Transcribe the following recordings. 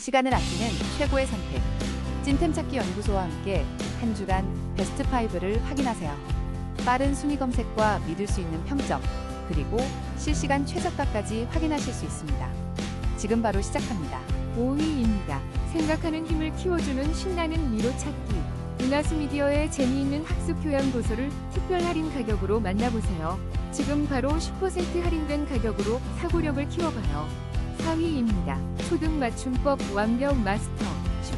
시간을 아끼는 최고의 선택. 찐템 찾기 연구소와 함께 한 주간 베스트 5를 확인하세요. 빠른 순위 검색과 믿을 수 있는 평점, 그리고 실시간 최저가까지 확인하실 수 있습니다. 지금 바로 시작합니다. 5위입니다. 생각하는 힘을 키워주는 신나는 미로 찾기. 은하수 미디어의 재미있는 학습 교양 도서를 특별 할인 가격으로 만나보세요. 지금 바로 10% 할인된 가격으로 사고력을 키워봐요. 4위입니다. 초등 맞춤법 완벽 마스터.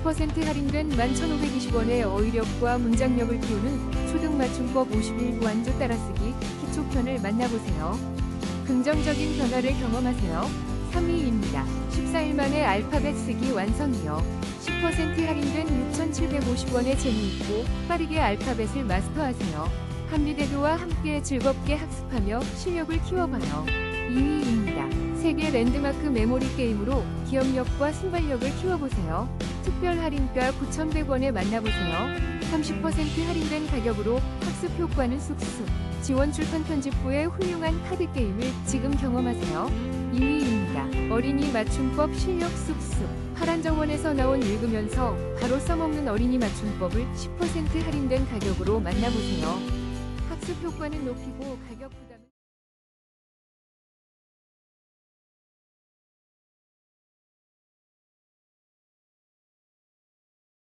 10% 할인된 11,520원의 어휘력과 문장력을 키우는 초등 맞춤법 51부 완조 따라쓰기 기초편을 만나보세요. 긍정적인 변화를 경험하세요. 3위입니다. 14일 만에 알파벳 쓰기 완성이요. 10% 할인된 6,750원에 재미있고 빠르게 알파벳을 마스터하세요. 한비대도와 함께 즐겁게 학습하며 실력을 키워봐요. 2위입니다. 세계 랜드마크 메모리 게임으로 기억력과 순발력을 키워보세요. 특별 할인가 9,100원에 만나보세요. 30% 할인된 가격으로 학습 효과는 쑥쑥. 지원 출판 편집부의 훌륭한 카드 게임을 지금 경험하세요. 2위입니다. 어린이 맞춤법 실력 쑥쑥. 파란 정원에서 나온 읽으면서 바로 써먹는 어린이 맞춤법을 10% 할인된 가격으로 만나보세요. 학습 효과는 높이고 가격 부담